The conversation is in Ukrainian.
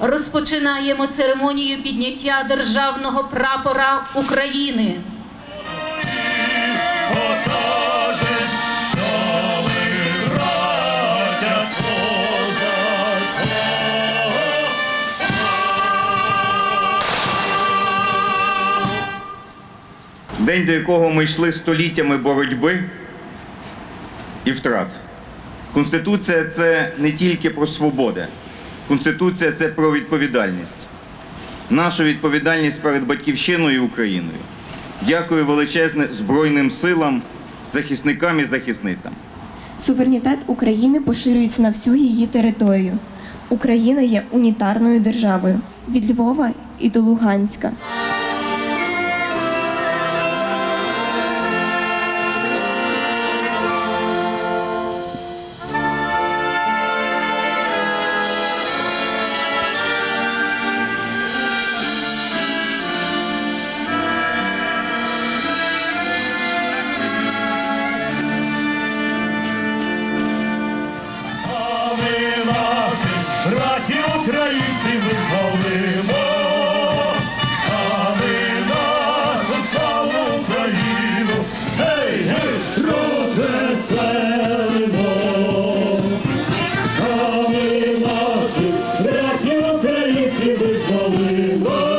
розпочинаємо церемонію підняття державного прапора України. День, до якого ми йшли століттями боротьби і втрат. Конституція це не тільки про свободи. Конституція це про відповідальність. Нашу відповідальність перед батьківщиною і Україною. Дякую величезне Збройним силам, захисникам і захисницям. Суверенітет України поширюється на всю її територію. Україна є унітарною державою від Львова і до Луганська. Рахи українців визволимо, а ми нашу славну Україну, гей, гей, розвеселимо. А ми наші рахи українців визволимо.